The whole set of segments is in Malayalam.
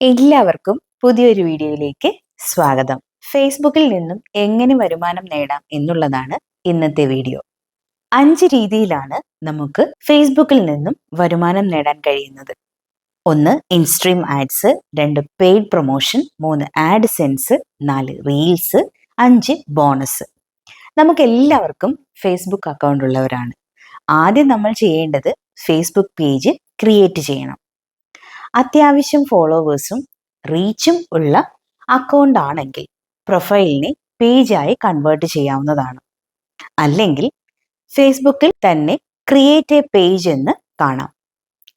എല്ലാവർക്കും പുതിയൊരു വീഡിയോയിലേക്ക് സ്വാഗതം. ഫേസ്ബുക്കിൽ നിന്നും എങ്ങനെ വരുമാനം നേടാം എന്നുള്ളതാണ് ഇന്നത്തെ വീഡിയോ. അഞ്ച് രീതിയിലാണ് നമുക്ക് ഫേസ്ബുക്കിൽ നിന്നും വരുമാനം നേടാൻ കഴിയുന്നത്. ഒന്ന് ഇൻസ്ട്രീം ആഡ്സ്. രണ്ട് പെയ്ഡ് പ്രൊമോഷൻ. മൂന്ന് ആഡ് സെൻസ്. നാല് റീൽസ്. അഞ്ച് ബോണസ്. നമുക്ക് എല്ലാവർക്കും ഫേസ്ബുക്ക് അക്കൗണ്ട് ഉള്ളവരാണ്. ആദ്യം നമ്മൾ ചെയ്യേണ്ടത് ഫേസ്ബുക്ക് പേജ് ക്രിയേറ്റ് ചെയ്യണം. അത്യാവശ്യം ഫോളോവേഴ്സും റീച്ചും ഉള്ള അക്കൗണ്ട് ആണെങ്കിൽ പ്രൊഫൈലിനെ പേജായി കൺവേർട്ട് ചെയ്യാവുന്നതാണ്. അല്ലെങ്കിൽ ഫേസ്ബുക്കിൽ തന്നെ ക്രിയേറ്റ് എ പേജ് എന്ന് കാണാം.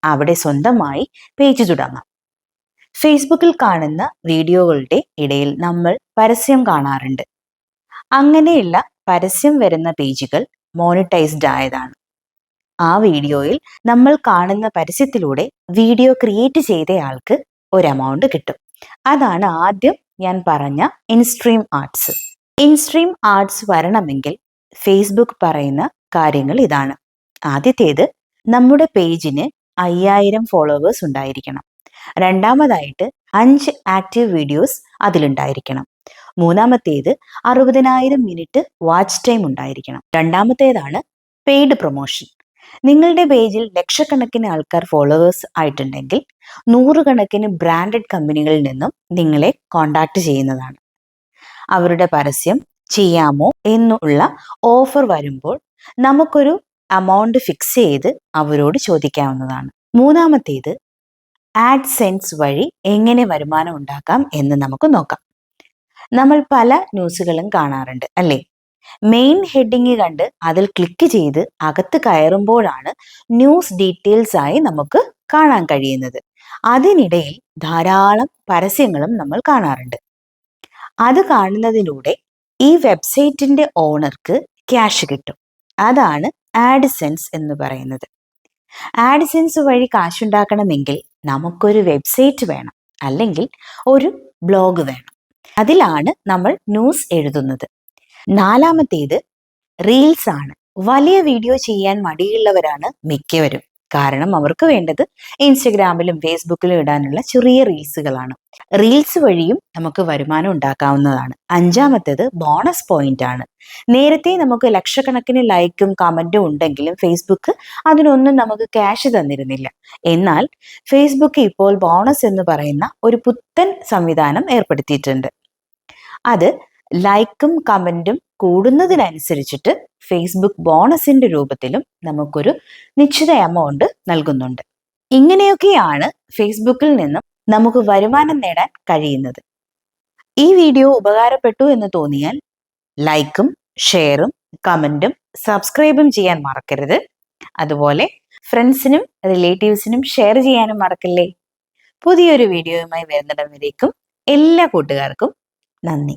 അവിടെ സ്വന്തമായി പേജ് തുടങ്ങാം. ഫേസ്ബുക്കിൽ കാണുന്ന വീഡിയോകളുടെ ഇടയിൽ നമ്മൾ പരസ്യം കാണാറുണ്ട്. അങ്ങനെയുള്ള പരസ്യം വരുന്ന പേജുകൾ മോണിറ്റൈസ്ഡ് ആയതാണ്. ആ വീഡിയോയിൽ നമ്മൾ കാണുന്ന പരസ്യത്തിലൂടെ വീഡിയോ ക്രിയേറ്റ് ചെയ്തയാൾക്ക് ഒരു എമൗണ്ട് കിട്ടും. അതാണ് ആദ്യം ഞാൻ പറഞ്ഞ ഇൻസ്ട്രീം ആർട്സ് ഇൻസ്ട്രീം ആർട്സ് വരണമെങ്കിൽ ഫേസ്ബുക്ക് പറയുന്ന കാര്യങ്ങൾ ഇതാണ്. ആദ്യത്തേത് നമ്മുടെ പേജിന് അയ്യായിരം ഫോളോവേഴ്സ് ഉണ്ടായിരിക്കണം. രണ്ടാമതായിട്ട് അഞ്ച് ആക്റ്റീവ് വീഡിയോസ് അതിലുണ്ടായിരിക്കണം. മൂന്നാമത്തേത് അറുപതിനായിരം മിനിറ്റ് വാച്ച് ടൈം ഉണ്ടായിരിക്കണം. രണ്ടാമത്തേതാണ് പെയ്ഡ് പ്രൊമോഷൻ നിങ്ങളുടെ പേജിൽ ലക്ഷക്കണക്കിന് ആൾക്കാർ ഫോളോവേഴ്സ് ആയിട്ടുണ്ടെങ്കിൽ നൂറുകണക്കിന് ബ്രാൻഡഡ് കമ്പനികളിൽ നിന്നും നിങ്ങളെ കോണ്ടാക്ട് ചെയ്യുന്നതാണ്. അവരുടെ പരസ്യം ചെയ്യാമോ എന്നുള്ള ഓഫർ വരുമ്പോൾ നമുക്കൊരു അമൗണ്ട് ഫിക്സ് ചെയ്ത് അവരോട് ചോദിക്കാവുന്നതാണ്. മൂന്നാമത്തേത് ആഡ് സെൻസ് വഴി എങ്ങനെ വരുമാനം ഉണ്ടാക്കാം എന്ന് നമുക്ക് നോക്കാം. നമ്മൾ പല ന്യൂസുകളും കാണാറുണ്ട് അല്ലേ? മെയിൻ ഹെഡിങ് കണ്ട് അതിൽ ക്ലിക്ക് ചെയ്ത് അകത്ത് കയറുമ്പോഴാണ് ന്യൂസ് ഡീറ്റെയിൽസ് ആയി നമുക്ക് കാണാൻ കഴിയുന്നത്. അതിനിടയിൽ ധാരാളം പരസ്യങ്ങളും നമ്മൾ കാണാറുണ്ട്. അത് കാണുന്നതിലൂടെ ഈ വെബ്സൈറ്റിന്റെ ഓണർക്ക് ക്യാഷ് കിട്ടും. അതാണ് ആഡ്സെൻസ് എന്ന് പറയുന്നത്. ആഡ്സെൻസ് വഴി കാശുണ്ടാക്കണമെങ്കിൽ നമുക്കൊരു വെബ്സൈറ്റ് വേണം അല്ലെങ്കിൽ ഒരു ബ്ലോഗ് വേണം. അതിലാണ് നമ്മൾ ന്യൂസ് എഴുതുന്നത്. നാലാമത്തേത് റീൽസ് ആണ്. വലിയ വീഡിയോ ചെയ്യാൻ മടിയുള്ളവരാണ് മിക്കവരും. കാരണം അവർക്ക് വേണ്ടത് ഇൻസ്റ്റഗ്രാമിലും ഫേസ്ബുക്കിലും ഇടാനുള്ള ചെറിയ റീൽസുകളാണ് റീൽസ് വഴിയും നമുക്ക് വരുമാനം ഉണ്ടാക്കാവുന്നതാണ്. അഞ്ചാമത്തേത് ബോണസ് പോയിന്റ് ആണ്. നേരത്തെ നമുക്ക് ലക്ഷക്കണക്കിന് ലൈക്കും കമന്റും ഉണ്ടെങ്കിലും ഫേസ്ബുക്ക് അതിനൊന്നും നമുക്ക് ക്യാഷ് തന്നിരുന്നില്ല. എന്നാൽ ഫേസ്ബുക്ക് ഇപ്പോൾ ബോണസ് എന്ന് പറയുന്ന ഒരു പുത്തൻ സംവിധാനം ഏർപ്പെടുത്തിയിട്ടുണ്ട്. അത് ലൈക്കും കമന്റും കൂടുന്നതിനനുസരിച്ചിട്ട് ഫേസ്ബുക്ക് ബോണസിന്റെ രൂപത്തിലും നമുക്കൊരു നിശ്ചിത എമൗണ്ട് നൽകുന്നുണ്ട്. ഇങ്ങനെയൊക്കെയാണ് ഫേസ്ബുക്കിൽ നിന്നും നമുക്ക് വരുമാനം നേടാൻ കഴിയുന്നത്. ഈ വീഡിയോ ഉപകാരപ്പെട്ടു എന്ന് തോന്നിയാൽ ലൈക്കും ഷെയറും കമന്റും സബ്സ്ക്രൈബും ചെയ്യാൻ മറക്കരുത്. അതുപോലെ ഫ്രണ്ട്സിനും റിലേറ്റീവ്സിനും ഷെയർ ചെയ്യാനും മറക്കല്ലേ? പുതിയൊരു വീഡിയോയുമായി വരുന്നിടം വരേക്കും എല്ലാ കൂട്ടുകാർക്കും നന്ദി.